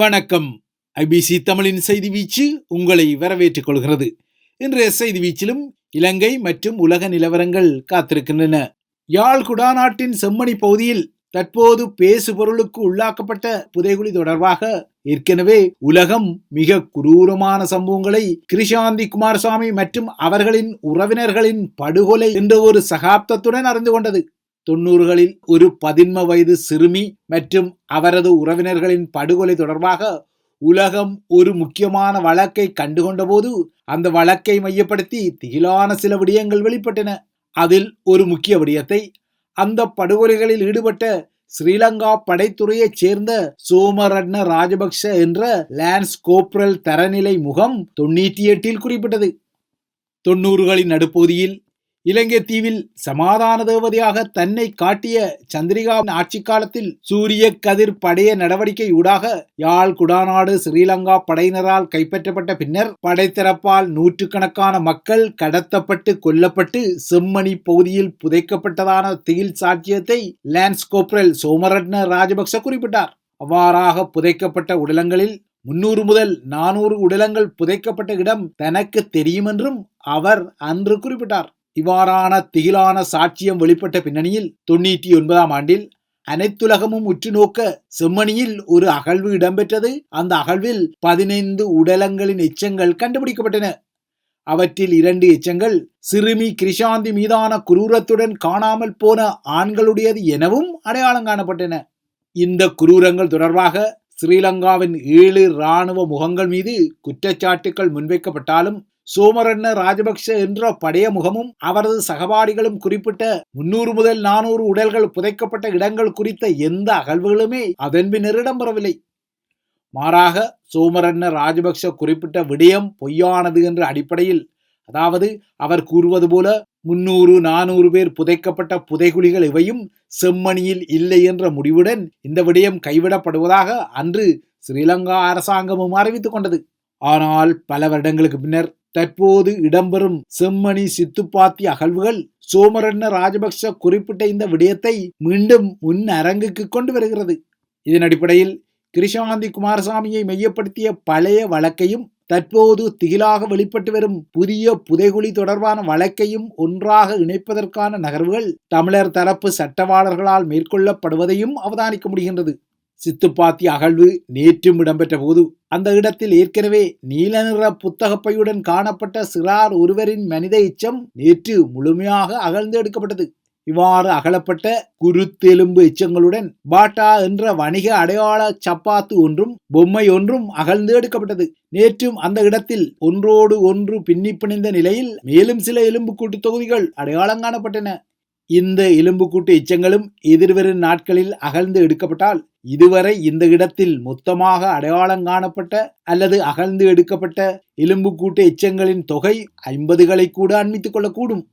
வணக்கம். ஐபிசி தமிழின் செய்தி வீச்சு உங்களை வரவேற்றுக் கொள்கிறது. இன்றைய செய்தி வீச்சிலும் இலங்கை மற்றும் உலக நிலவரங்கள் காத்திருக்கின்றன. யாழ்குடா நாட்டின் செம்மணி பகுதியில் தற்போது பேசு பொருளுக்கு உள்ளாக்கப்பட்ட புதைகுழி தொடர்பாக ஏற்கனவே உலகம் மிக குரூரமான சம்பவங்களை கிருஷாந்தி குமாரசாமி மற்றும் அவர்களின் உறவினர்களின் படுகொலை என்ற ஒரு சகாப்தத்துடன் அறிந்து கொண்டது. தொன்னூறுகளில் ஒரு பதின்ம வயது சிறுமி மற்றும் அவரது உறவினர்களின் படுகொலை தொடர்பாக உலகம் ஒரு முக்கியமான வழக்கை கண்டுகொண்டபோது அந்த வழக்கை மையப்படுத்தி திகிலான சில விடயங்கள் வெளிப்பட்டன. அதில் ஒரு முக்கிய விடயத்தை அந்த படுகொலைகளில் ஈடுபட்ட ஸ்ரீலங்கா படைத்துறையைச் சேர்ந்த சோமரட்ன ராஜபக்ஷ என்ற லான்ஸ் கோப்ரல் தரநிலை முகம் தொண்ணூற்றி எட்டில் குறிப்பிட்டது. தொன்னூறுகளின் நடுப்பகுதியில் இலங்கை தீவில் சமாதான தேவதையாக தன்னை காட்டிய சந்திரிகா ஆட்சி காலத்தில் சூரிய கதிர் படைய நடவடிக்கை ஊடாக யாழ் குடாநாடு ஸ்ரீலங்கா படையினரால் கைப்பற்றப்பட்ட பின்னர் படைத்தரப்பால் நூற்றுக்கணக்கான மக்கள் கடத்தப்பட்டு கொல்லப்பட்டு செம்மணி பகுதியில் புதைக்கப்பட்டதான திகில் சாட்சியத்தை லான்ஸ் கோப்ரல் சோமரட்ன ராஜபக்ச குறிப்பிட்டார். அவ்வாறாக புதைக்கப்பட்ட உடலங்களில் முன்னூறு முதல் நானூறு உடலங்கள் புதைக்கப்பட்ட இடம் தனக்கு தெரியும் என்றும் அவர் அன்று குறிப்பிட்டார். இவ்வாறான திகிலான சாட்சியம் வெளிப்பட்ட பின்னணியில் தொண்ணூற்றி ஒன்பதாம் ஆண்டில் அனைத்துலகமும் உற்று நோக்க செம்மணியில் ஒரு அகழ்வு இடம்பெற்றது. அந்த அகழ்வில் பதினைந்து உடலங்களின் எச்சங்கள் கண்டுபிடிக்கப்பட்டன. அவற்றில் இரண்டு எச்சங்கள் சிறுமி கிருஷாந்தி மீதான குரூரத்துடன் காணாமல் போன ஆண்களுடையது எனவும் அடையாளம் காணப்பட்டன. இந்த குரூரங்கள் தொடர்பாக ஸ்ரீலங்காவின் ஏழு இராணுவ முகங்கள் மீது குற்றச்சாட்டுகள் முன்வைக்கப்பட்டாலும் சோமரண்ண ராஜபக்ஷ என்ற படைய முகமும் அவரது சகபாடிகளும் குறிப்பிட்ட முன்னூறு முதல் நானூறு உடல்கள் புதைக்கப்பட்ட இடங்கள் குறித்த எந்த அகழ்வுகளுமே அதன் பின்னர் இடம்பெறவில்லை. மாறாக சோமரண்ண ராஜபக்ஷ குறிப்பிட்ட விடயம் பொய்யானது என்ற அடிப்படையில் அதாவது அவர் கூறுவது போல முன்னூறு நானூறு பேர் புதைக்கப்பட்ட புதைகுழிகள் இவையும் செம்மணியில் இல்லை என்ற முடிவுடன் இந்த விடயம் கைவிடப்படுவதாக அன்று ஸ்ரீலங்கா அரசாங்கமும் அறிவித்துக் கொண்டது. ஆனால் பல வருடங்களுக்கு பின்னர் தற்போது இடம்பெறும் செம்மணி சித்துப்பாத்தி அகழ்வுகள் சோமரண்ண ராஜபக்ச குறிப்பிட்ட இந்த விடயத்தை மீண்டும் முன் அரங்குக்கு கொண்டு வருகிறது. இதன் அடிப்படையில் கிருஷ்ணகாந்தி குமாரசாமியை மையப்படுத்திய பழைய வழக்கையும் தற்போது திகிலாக வெளிப்பட்டு வரும் புதிய புதைகுழி தொடர்பான வழக்கையும் ஒன்றாக இணைப்பதற்கான நகர்வுகள் தமிழர் தரப்பு சட்டவாளர்களால் மேற்கொள்ளப்படுவதையும் அவதானிக்க முடிகின்றது. சித்துப்பாத்தி அகழ்வு நேற்றும் இடம்பெற்ற போது அந்த இடத்தில் ஏற்கனவே நீல நிற புத்தகப்பையுடன் காணப்பட்ட சிறார் ஒருவரின் மனித எச்சம் நேற்று முழுமையாக அகழ்ந்து எடுக்கப்பட்டது. இவ்வாறு அகலப்பட்ட குருத்தெலும்பு எச்சங்களுடன் பாட்டா என்ற வணிக அடையாள சப்பாத்து ஒன்றும் பொம்மை ஒன்றும் அகழ்ந்து எடுக்கப்பட்டது. நேற்றும் அந்த இடத்தில் ஒன்றோடு ஒன்று பின்னி பிணைந்த நிலையில் மேலும் சில எலும்புக்கூட்டு தொகுதிகள் அடையாளம் காணப்பட்டன. இந்த எலும்புக்கூட்டு எச்சங்களும் எதிர்வரும் நாட்களில் அகழ்ந்து எடுக்கப்பட்டால் இதுவரை இந்த இடத்தில் மொத்தமாக அடையாளம் காணப்பட்ட அல்லது அகழ்ந்து எடுக்கப்பட்ட எலும்புக்கூட்டு எச்சங்களின் தொகை ஐம்பதுகளை கூட அண்மித்துக் கொள்ளக்கூடும்.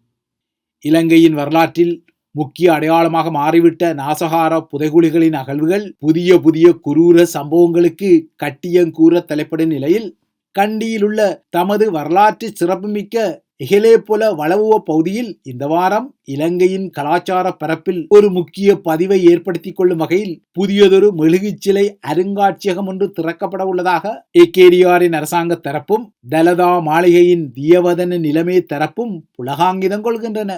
இலங்கையின் வரலாற்றில் முக்கிய அடையாளமாக மாறிவிட்ட நாசகார புதைகுழிகளின் அகழ்வுகள் புதிய புதிய குரூர சம்பவங்களுக்கு கட்டியங்கூற தலைப்படும் நிலையில் கண்டியிலுள்ள தமது வரலாற்று சிறப்புமிக்க இகலேபுல வளவுவ பகுதியில் இந்த வாரம் இலங்கையின் கலாச்சார பரப்பில் ஒரு முக்கிய பதிவை ஏற்படுத்திக் கொள்ளும் வகையில் புதியதொரு மெழுகு சிலை அருங்காட்சியகம் ஒன்று திறக்கப்பட உள்ளதாக ஏகேடிஆரின் அரசாங்க தரப்பும் தலதா மாளிகையின் தியவதன நிலைமை தரப்பும் புலகாங்கிதம் கொள்கின்றன.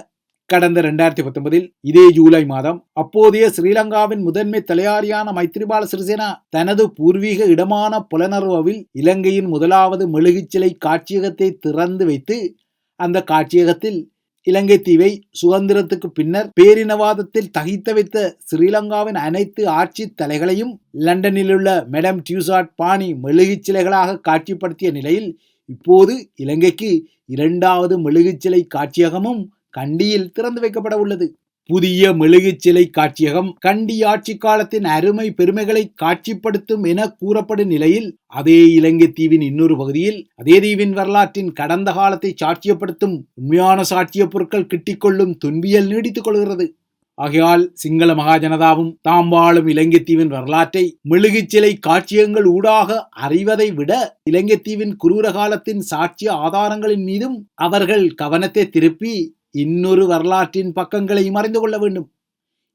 கடந்த இரண்டாயிரத்தி பத்தொன்பதில் இதே ஜூலை மாதம் அப்போதைய ஸ்ரீலங்காவின் முதன்மை தலையாரியான மைத்ரிபால சிறிசேனா தனது பூர்வீக இடமான புலனர்வாவில் இலங்கையின் முதலாவது மெழுகுச்சிலை காட்சியகத்தை திறந்து வைத்து அந்த காட்சியகத்தில் இலங்கை தீவை சுதந்திரத்துக்கு பின்னர் பேரினவாதத்தில் தகித்த வைத்த ஸ்ரீலங்காவின் அனைத்து ஆட்சி தலைகளையும் லண்டனில் உள்ள மேடம் டியூசாட் பாணி மெழுகுச் சிலைகளாக காட்சிப்படுத்திய நிலையில் இப்போது இலங்கைக்கு இரண்டாவது மெழுகுச்சிலை காட்சியகமும் கண்டியில் திறந்து வைக்கப்பட உள்ளது. புதிய மெழுகு சிலை காட்சியகம் கண்டி ஆட்சி காலத்தின் அருமை பெருமைகளை காட்சிப்படுத்தும் என கூறப்படும் நிலையில் அதே இலங்கை தீவின் இன்னொரு பகுதியில் அதே தீவின் வரலாற்றின் கடந்த காலத்தை சாட்சியப்படுத்தும் உண்மையான சாட்சிய பொருட்கள் கிட்டிக்கொள்ளும் துன்பியல் நீடித்துக் கொள்கிறது. ஆகையால் சிங்கள மகாஜனதாவும் தாம் வாழும் இலங்கை தீவின் வரலாற்றை மெழுகு சிலை காட்சியங்கள் ஊடாக அறிவதை விட இலங்கை தீவின் குரூர காலத்தின் சாட்சிய ஆதாரங்களின் மீதும் அவர்கள் கவனத்தை திருப்பி இன்னொரு வரலாற்றின் பக்கங்களையும் அறிந்து கொள்ள வேண்டும்.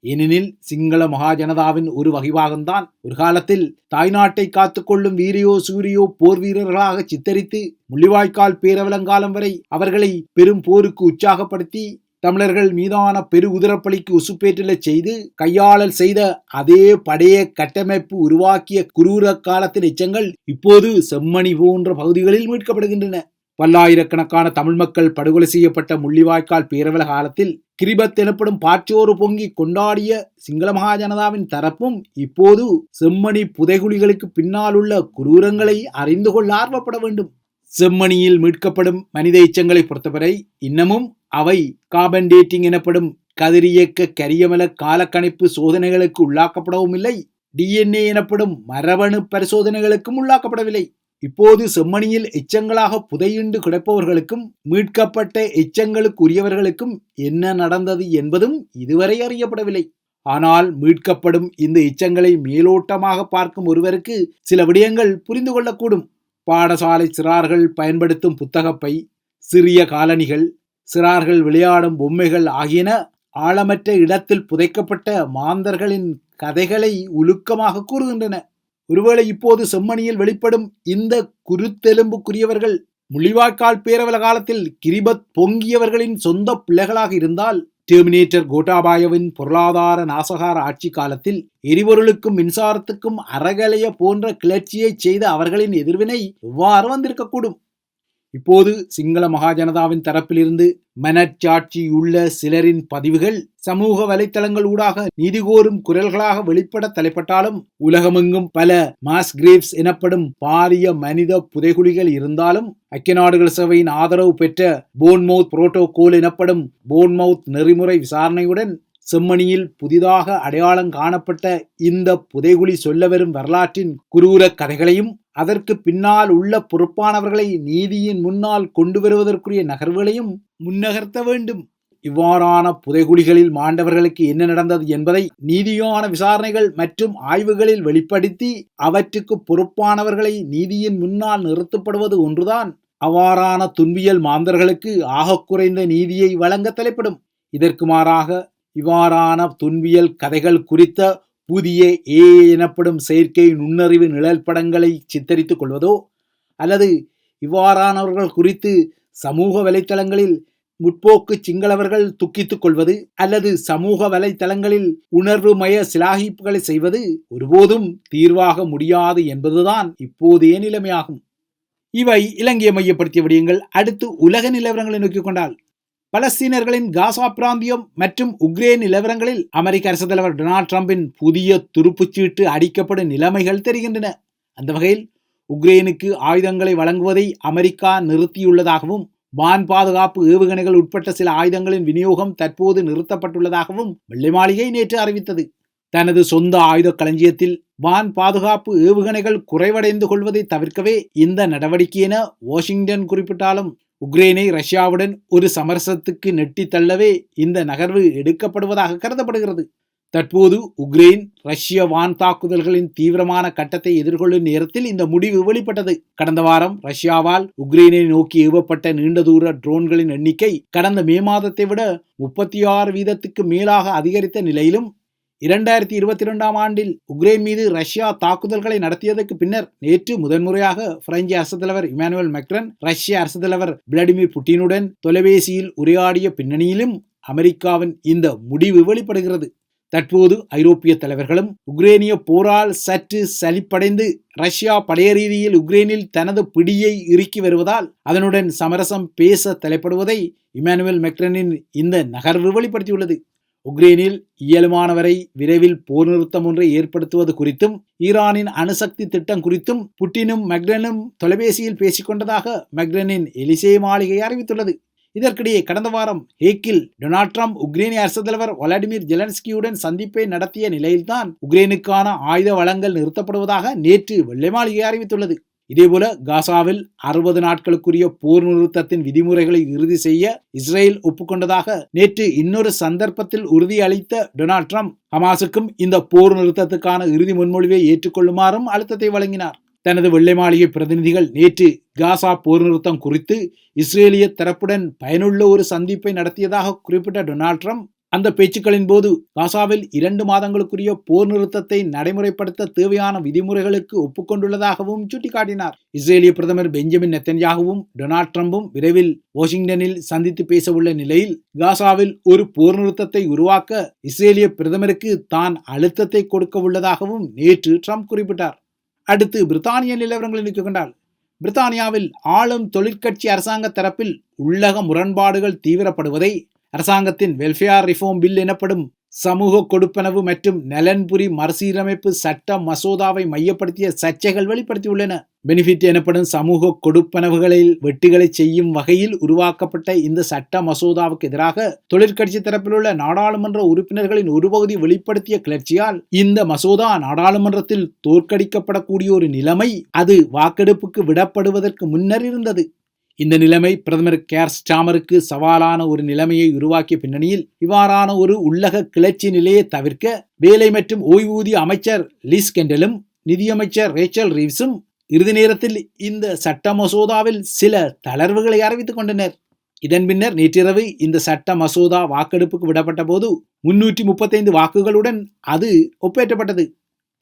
ஏனெனில் சிங்கள மகாஜனதாவின் ஒரு வகைவாகம்தான் ஒரு காலத்தில் தாய்நாட்டை காத்துக்கொள்ளும் வீரியோ சூரியோ போர் வீரர்களாக சித்தரித்து முள்ளிவாய்க்கால் பேரவலங்காலம் வரை அவர்களை பெரும் போருக்கு உற்சாகப்படுத்தி தமிழர்கள் மீதான பெரு உதிரப்பலிக்கு உசுப்பேற்றலச் செய்து கையாளல் செய்த அதே படைய கட்டமைப்பு உருவாக்கிய குரூர காலத்தின் எச்சங்கள் இப்போது செம்மணி போன்ற பகுதிகளில் மீட்கப்படுகின்றன. பல்லாயிரக்கணக்கான தமிழ் மக்கள் படுகொலை செய்யப்பட்ட முள்ளிவாய்க்கால் பேரவல காலத்தில் கிரிபத் எனப்படும் பாற்றோறு பொங்கி கொண்டாடிய சிங்கள மகாஜனதாவின் தரப்பும் இப்போது செம்மணி புதைகுழிகளுக்கு பின்னால் உள்ள குரூரங்களை அறிந்து கொள்ள ஆர்வப்பட வேண்டும். செம்மணியில் மீட்கப்படும் மனித எச்சங்களை பொறுத்தவரை இன்னமும் அவை கார்பன் டேட்டிங் எனப்படும் கதிரியக்க கரியமல காலக்கணிப்பு சோதனைகளுக்கு உள்ளாக்கப்படவும் இல்லை டிஎன்ஏ எனப்படும் மரபணு பரிசோதனைகளுக்கும் உள்ளாக்கப்படவில்லை. இப்போது செம்மணியில் எச்சங்களாக புதையுண்டு கிடப்பவர்களுக்கும் மீட்கப்பட்ட எச்சங்களுக்குரியவர்களுக்கும் என்ன நடந்தது என்பதும் இதுவரை அறியப்படவில்லை. ஆனால் மீட்கப்படும் இந்த எச்சங்களை மேலோட்டமாக பார்க்கும் ஒருவருக்கு சில விடயங்கள் புரிந்து கொள்ளக்கூடும். பாடசாலை சிறார்கள் பயன்படுத்தும் புத்தகப்பை சிறிய காலணிகள் சிறார்கள் விளையாடும் பொம்மைகள் ஆகியன ஆழமற்ற இடத்தில் புதைக்கப்பட்ட மாந்தர்களின் கதைகளை உலுக்கமாக கூறுகின்றன. ஒருவேளை இப்போது செம்மணியில் வெளிப்படும் இந்த குருத்தெலும்புக்குரியவர்கள் முள்ளிவாய்க்கால் பேரவல காலத்தில் கிரிபத் பொங்கியவர்களின் சொந்த பிள்ளைகளாக இருந்தால் டெர்மினேட்டர் கோட்டாபாயவின் பொருளாதார நாசகார ஆட்சி காலத்தில் எரிபொருளுக்கும் மின்சாரத்துக்கும் அறகலைய போன்ற கிளர்ச்சியை செய்த அவர்களின் எதிர்வினை எவ்வாறு வந்திருக்கக்கூடும்? இப்போது சிங்கள மகாஜனதாவின் தரப்பிலிருந்து மனச்சாட்சியுள்ள சிலரின் பதிவுகள் சமூக வலைத்தளங்கள் ஊடாக நீதி கோரும் குரல்களாக வெளிப்பட தலைப்பட்டாலும் உலகமெங்கும் பல மாஸ் கிரேவ்ஸ் எனப்படும் பாரிய மனித புதைகுழிகள் இருந்தாலும் ஐக்கிய நாடுகள் சபையின் ஆதரவு பெற்ற போன்மவுத் புரோட்டோகோல் எனப்படும் போன்மவுத் நெறிமுறை விசாரணையுடன் செம்மணியில் புதிதாக அடையாளம் காணப்பட்ட இந்த புதைகுழி சொல்ல வரும் வரலாற்றின் குரூர கதைகளையும் அதற்கு பின்னால் உள்ள பொறுப்பானவர்களை நீதியின் முன்னால் கொண்டு வருவதற்குரிய நகர்வுகளையும் முன்னகர்த்த வேண்டும். இவ்வாறான புதைகுழிகளில் மாண்டவர்களுக்கு என்ன நடந்தது என்பதை நீதியான விசாரணைகள் மற்றும் ஆய்வுகளில் வெளிப்படுத்தி அவற்றுக்கு பொறுப்பானவர்களை நீதியின் முன்னால் நிறுத்தப்படுவது ஒன்றுதான். அவ்வாறான துன்பியல் மாந்தர்களுக்கு ஆக குறைந்த நீதியை வழங்க தலைப்படும். இதற்கு மாறாக இவ்வாறான துன்பியல் கதைகள் குறித்த புதிய ஏ எனப்படும் செயற்கை நுண்ணறிவு நிழல் படங்களை சித்தரித்துக் கொள்வதோ அல்லது இவ்வாறானவர்கள் குறித்து சமூக வலைத்தளங்களில் முற்போக்கு சிங்களவர்கள் துக்கித்துக் கொள்வது அல்லது சமூக வலைத்தளங்களில் உணர்வுமய சிலாகிப்புகளை செய்வது ஒருபோதும் தீர்வாக முடியாது என்பதுதான் இப்போதைய நிலைமையாகும். இவை இலங்கையை மையப்படுத்திய விடயங்கள். அடுத்து உலக நிலவரங்களை நோக்கிக் கொண்டால் பலஸ்தீனர்களின் காசா பிராந்தியம் மற்றும் உக்ரேன் நிலவரங்களில் அமெரிக்க அரசு தலைவர் டொனால்ட் டிரம்பின் புதிய துருப்புச்சீட்டு அடிக்கப்படும் நிலைமைகள் தெரிகின்றன. அந்த வகையில் உக்ரைனுக்கு ஆயுதங்களை வழங்குவதை அமெரிக்கா நிறுத்தியுள்ளதாகவும் வான் பாதுகாப்பு ஏவுகணைகள் உட்பட்ட சில ஆயுதங்களின் விநியோகம் தற்போது நிறுத்தப்பட்டுள்ளதாகவும் வெள்ளை மாளிகை நேற்று அறிவித்தது. தனது சொந்த ஆயுத களஞ்சியத்தில் வான் பாதுகாப்பு ஏவுகணைகள் குறைவடைந்து கொள்வதை தவிர்க்கவே இந்த நடவடிக்கை என வாஷிங்டன் குறிப்பிட்டாலும் உக்ரைனை ரஷ்யாவுடன் ஒரு சமரசத்துக்கு நெட்டி தள்ளவே இந்த நகர்வு எடுக்கப்படுவதாக கருதப்படுகிறது. தற்போது உக்ரைன் ரஷ்ய வான் தாக்குதல்களின் தீவிரமான கட்டத்தை எதிர்கொள்ளும் நேரத்தில் இந்த முடிவு வெளிப்பட்டது. கடந்த வாரம் ரஷ்யாவால் உக்ரைனை நோக்கி ஏவப்பட்ட நீண்ட தூர ட்ரோன்களின் எண்ணிக்கை கடந்த மே மாதத்தை விட முப்பத்தி ஆறு வீதத்துக்கு மேலாக அதிகரித்த நிலையிலும் இரண்டாயிரத்தி இருபத்தி இரண்டாம் ஆண்டில் உக்ரைன் மீது ரஷ்யா தாக்குதல்களை நடத்தியதற்கு பின்னர் நேற்று முதன்முறையாக பிரெஞ்சு அரசு தலைவர் இமானுவல் மெக்ரன் ரஷ்ய அரசு தலைவர் விளாடிமிர் புட்டினுடன் தொலைபேசியில் உரையாடிய பின்னணியிலும் அமெரிக்காவின் இந்த முடிவு வெளிப்படுகிறது. தற்போது ஐரோப்பிய தலைவர்களும் உக்ரேனிய போரால் சற்று சலிப்படைந்து ரஷ்யா பழைய ரீதியில் உக்ரைனில் தனது பிடியை இறுக்கி வருவதால் அதனுடன் சமரசம் பேச தலைப்படுவதை இமானுவேல் மெக்ரனின் இந்த நகர்வு வெளிப்படுத்தியுள்ளது. உக்ரைனில் இயலுமானவரை விரைவில் போர் நிறுத்தம் ஒன்றை ஏற்படுத்துவது குறித்தும் ஈரானின் அணுசக்தி திட்டம் குறித்தும் புட்டினும் மெக்ரனும் தொலைபேசியில் பேசிக்கொண்டதாக மெக்ரனின் எலிசே மாளிகை அறிவித்துள்ளது. இதற்கிடையே கடந்த வாரம் ஹேக்கில் டொனால்ட் ட்ரம்ப் உக்ரைனிய அரசு தலைவர் வளாடிமிர் ஜெலன்ஸ்கியுடன் சந்திப்பை நடத்திய நிலையில்தான் உக்ரைனுக்கான ஆயுத வளங்கள் நிறுத்தப்படுவதாக நேற்று வெள்ளை மாளிகை அறிவித்துள்ளது. இதேபோல காசாவில் அறுபது நாட்களுக்குரிய போர் நிறுத்தத்தின் விதிமுறைகளை இறுதி செய்ய இஸ்ரேல் ஒப்புக்கொண்டதாக நேற்று இன்னொரு சந்தர்ப்பத்தில் உறுதியளித்த டொனால்ட் ட்ரம்ப் ஹமாஸுக்கும் இந்த போர் நிறுத்தத்துக்கான இறுதி முன்மொழிவை ஏற்றுக்கொள்ளுமாறும் அழுத்தத்தை வழங்கினார். தனது வெள்ளை மாளிகை பிரதிநிதிகள் நேற்று காசா போர் நிறுத்தம் குறித்து இஸ்ரேலிய தரப்புடன் பயனுள்ள ஒரு சந்திப்பை நடத்தியதாக குறிப்பிட்ட டொனால்ட் ட்ரம்ப் அந்த பேச்சுக்களின் போது காசாவில் இரண்டு மாதங்களுக்குரிய போர் நிறுத்தத்தை நடைமுறைப்படுத்த தேவையான விதிமுறைகளுக்கு ஒப்புக்கொண்டுள்ளதாகவும் சுட்டிக்காட்டினார். இஸ்ரேலிய பிரதமர் பெஞ்சமின் நெத்தன்யாகவும் டொனால்ட் ட்ரம்பும் விரைவில் வாஷிங்டனில் சந்தித்து பேசவுள்ள நிலையில் காசாவில் ஒரு போர் நிறுத்தத்தை உருவாக்க இஸ்ரேலிய பிரதமருக்கு தான் அழுத்தத்தை கொடுக்க உள்ளதாகவும் நேற்று ட்ரம்ப் குறிப்பிட்டார். அடுத்து பிரித்தானிய நிலவரங்களை நோக்கிக் பிரித்தானியாவில் ஆளும் தொழிற்கட்சி அரசாங்க தரப்பில் உள்ளக முரண்பாடுகள் தீவிரப்படுவதை அரசாங்கத்தின் வெல்ஃபேர் ரிஃபார்ம் பில் எனப்படும் சமூக கொடுப்பனவு மற்றும் நலன்புரி மறுசீரமைப்பு சட்ட மசோதாவை மையப்படுத்திய சர்ச்சைகள் வெளிப்படுத்தியுள்ளன. பெனிஃபிட் எனப்படும் சமூக கொடுப்பனவுகளில் வெட்டுகளை செய்யும் வகையில் உருவாக்கப்பட்ட இந்த சட்ட மசோதாவுக்கு எதிராக தொழிற்கட்சி தரப்பில் உள்ள நாடாளுமன்ற உறுப்பினர்களின் ஒரு பகுதி வெளிப்படுத்திய கிளர்ச்சியால் இந்த மசோதா நாடாளுமன்றத்தில் தோற்கடிக்கப்படக்கூடிய ஒரு நிலைமை அது வாக்கெடுப்புக்கு விடப்படுவதற்கு முன்னர் இருந்தது. இந்த நிலைமை பிரதமர் கேர் ஸ்டாமருக்கு சவாலான ஒரு நிலைமையை உருவாக்கிய பின்னணியில் இவ்வாறான ஒரு உள்ளக கிளர்ச்சி நிலையை தவிர்க்க வேலை மற்றும் ஓய்வூதிய அமைச்சர் லிஸ் கெண்டலும் நிதியமைச்சர் ரேச்சல் ரீவ்ஸும் இறுதி நேரத்தில் இந்த சட்ட மசோதாவில் சில தளர்வுகளை அறிவித்துக் கொண்டனர். இதன் பின்னர் நேற்றிரவு இந்த சட்ட மசோதா வாக்கெடுப்புக்கு விடப்பட்ட போது முன்னூற்றி முப்பத்தைந்து வாக்குகளுடன் அது ஒப்பேற்றப்பட்டது.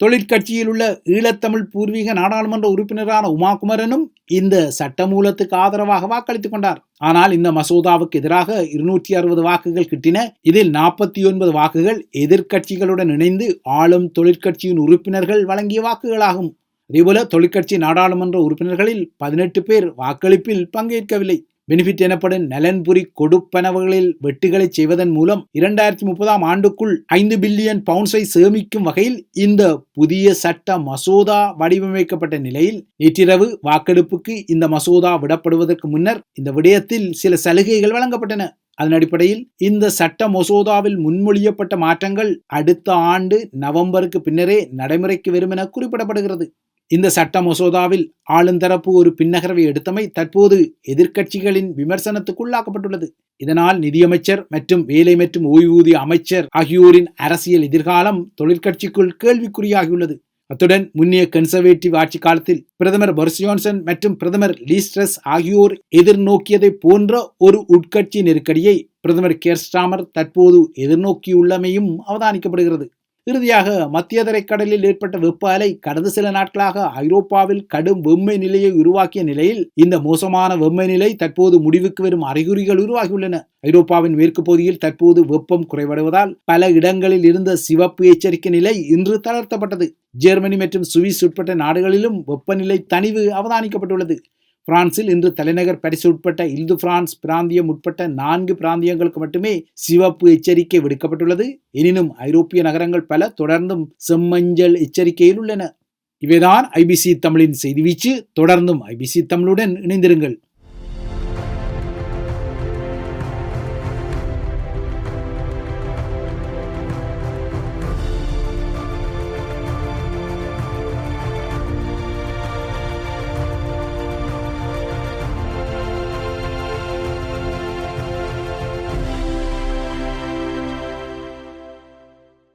தொழிற்கட்சியில் உள்ள ஈழத்தமிழ் பூர்வீக நாடாளுமன்ற உறுப்பினரான உமாகுமரனும் இந்த சட்டமூலத்துக்கு ஆதரவாக வாக்களித்துக் கொண்டார். ஆனால் இந்த மசோதாவுக்கு எதிராக இருநூற்றி அறுபது வாக்குகள் கிட்டின இதில் நாற்பத்தி ஒன்பது வாக்குகள் எதிர்க்கட்சிகளுடன் இணைந்து ஆளும் தொழிற்கட்சியின் உறுப்பினர்கள் வழங்கிய வாக்குகளாகும். அதேபோல தொழிற்கட்சி நாடாளுமன்ற உறுப்பினர்களில் பதினெட்டு பேர் வாக்களிப்பில் பங்கேற்கவில்லை. பெனிஃபிட் எனப்படும் நலன்புரி கொடுப்பனவுகளில் வெட்டுகளை செய்வதன் மூலம் இரண்டாயிரத்தி முப்பதாம் ஆண்டுக்குள் ஐந்து பில்லியன் பவுண்ட்ஸை சேமிக்கும் வகையில் இந்த புதிய சட்ட மசோதா வடிவமைக்கப்பட்ட நிலையில் நேற்றிரவு வாக்கெடுப்புக்கு இந்த மசோதா விடப்படுவதற்கு முன்னர் இந்த விடயத்தில் சில சலுகைகள் வழங்கப்பட்டன. அதன் அடிப்படையில் இந்த சட்ட மசோதாவில் முன்மொழியப்பட்ட மாற்றங்கள் அடுத்த ஆண்டு நவம்பருக்கு பின்னரே நடைமுறைக்கு வரும் என குறிப்பிடப்படுகிறது. இந்த சட்ட மசோதாவில் ஆளுந்தரப்பு ஒரு பின்னகர்வை எடுத்தமை தற்போது எதிர்க்கட்சிகளின் விமர்சனத்துக்குள்ளாக்கப்பட்டுள்ளது இதனால் நிதியமைச்சர் மற்றும் வேலை மற்றும் ஓய்வூதிய அமைச்சர் ஆகியோரின் அரசியல் எதிர்காலம் தொழிற்கட்சிக்குள் கேள்விக்குறியாகியுள்ளது. அத்துடன் முன்னைய கன்சர்வேட்டிவ் ஆட்சி காலத்தில் பிரதமர் பொரிஸ் ஜான்சன் மற்றும் பிரதமர் லீஸ்ட்ரஸ் ஆகியோர் எதிர்நோக்கியதை போன்ற ஒரு உட்கட்சி நெருக்கடியை பிரதமர் கேர் ஸ்டாமர் தற்போது எதிர்நோக்கியுள்ளமையும் அவதானிக்கப்படுகிறது. இறுதியாக மத்திய கடலில் ஏற்பட்ட வெப்ப அலை கடந்த சில நாட்களாக ஐரோப்பாவில் கடும் வெம்மை நிலையை உருவாக்கிய நிலையில் இந்த மோசமான வெம்மை நிலை தற்போது முடிவுக்கு வரும் அறிகுறிகள் உருவாகியுள்ளன. ஐரோப்பாவின் மேற்கு பகுதியில் தற்போது வெப்பம் குறைவடைவதால் பல இடங்களில் இருந்த சிவப்பு எச்சரிக்கை நிலை இன்று தளர்த்தப்பட்டது. ஜெர்மனி மற்றும் சுவிஸ் உட்பட்ட நாடுகளிலும் வெப்பநிலை தணிவு அவதானிக்கப்பட்டுள்ளது. பிரான்சில் இன்று தலைநகர் பரிசு உட்பட்ட இல்து பிரான்ஸ் பிராந்தியம் உட்பட்ட நான்கு பிராந்தியங்களுக்கு மட்டுமே சிவப்பு எச்சரிக்கை விடுக்கப்பட்டுள்ளது. எனினும் ஐரோப்பிய நகரங்கள் பல தொடர்ந்தும் செம்மஞ்சள் எச்சரிக்கையில் உள்ளன. இவைதான் ஐபிசி தமிழின் செய்தி வீச்சு. தொடர்ந்தும் ஐபிசி தமிழுடன் இணைந்திருங்கள்.